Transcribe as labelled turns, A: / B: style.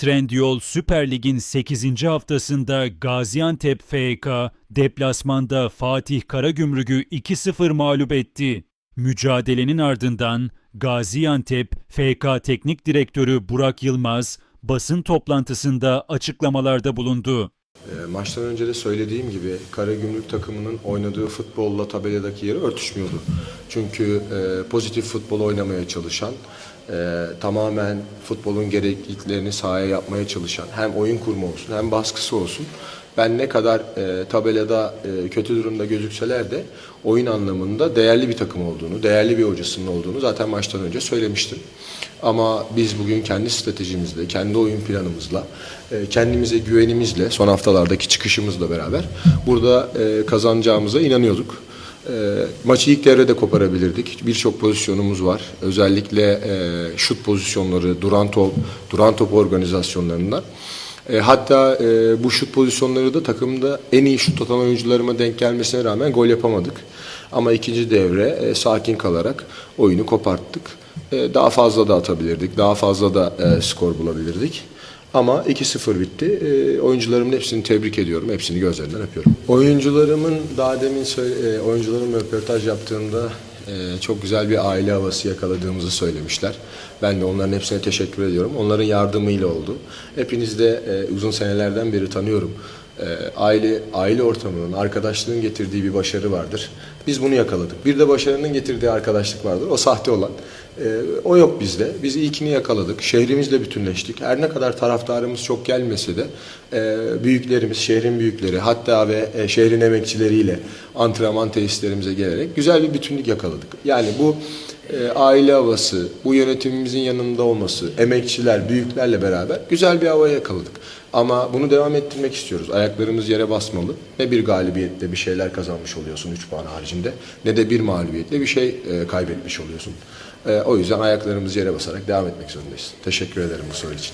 A: Trendyol Süper Lig'in 8. haftasında Gaziantep FK deplasmanda Fatih Karagümrük'ü 2-0 mağlup etti. Mücadelenin ardından Gaziantep FK Teknik Direktörü Burak Yılmaz basın toplantısında açıklamalarda bulundu.
B: E, Maçtan önce de söylediğim gibi Karagümrük takımının oynadığı futbolla tabeladaki yeri örtüşmüyordu. Çünkü e, pozitif futbol oynamaya çalışan, e, tamamen futbolun gerekliliklerini sahaya yapmaya çalışan hem oyun kurma olsun hem baskısı olsun. Ben ne kadar e, tabelada e, kötü durumda gözükseler de oyun anlamında değerli bir takım olduğunu, değerli bir hocasının olduğunu zaten maçtan önce söylemiştim. Ama biz bugün kendi stratejimizle, kendi oyun planımızla, e, kendimize güvenimizle, son haftalardaki çıkışımızla beraber burada e, kazanacağımıza inanıyorduk. E, maçı ilk devrede koparabilirdik. Birçok pozisyonumuz var. Özellikle e, şut pozisyonları, duran top, duran top organizasyonlarında. E, hatta e, bu şut pozisyonları da takımda en iyi şut atan oyuncularıma denk gelmesine rağmen gol yapamadık. Ama ikinci devre e, sakin kalarak oyunu koparttık. E, daha fazla da atabilirdik, daha fazla da e, skor bulabilirdik. Ama 2-0 bitti. E, oyuncularımın hepsini tebrik ediyorum. Hepsini gözlerinden öpüyorum. Oyuncularımın daha demin söyle, e, oyuncularımla röportaj yaptığımda e, çok güzel bir aile havası yakaladığımızı söylemişler. Ben de onların hepsine teşekkür ediyorum. Onların yardımıyla oldu. Hepiniz de e, uzun senelerden beri tanıyorum. E, aile aile ortamının, arkadaşlığın getirdiği bir başarı vardır. Biz bunu yakaladık. Bir de başarının getirdiği arkadaşlık vardır. O sahte olan. E, o yok bizde. Biz ilkini yakaladık. Şehrimizle bütünleştik. Her ne kadar taraftarımız çok gelmese de e, büyüklerimiz, şehrin büyükleri hatta ve e, şehrin emekçileriyle antrenman tesislerimize gelerek güzel bir bütünlük yakaladık. Yani bu e, aile havası, bu yönetimimizin yanında olması, emekçiler, büyüklerle beraber güzel bir hava yakaladık. Ama bunu devam ettirmek istiyoruz. Ayaklarımız yere basmalı. Ne bir galibiyetle bir şeyler kazanmış oluyorsun 3 puan haricinde ne de bir mağlubiyetle bir şey e, kaybetmiş oluyorsun. E, o yüzden ayaklarımız yere basarak devam etmek zorundayız. Teşekkür ederim bu soru için.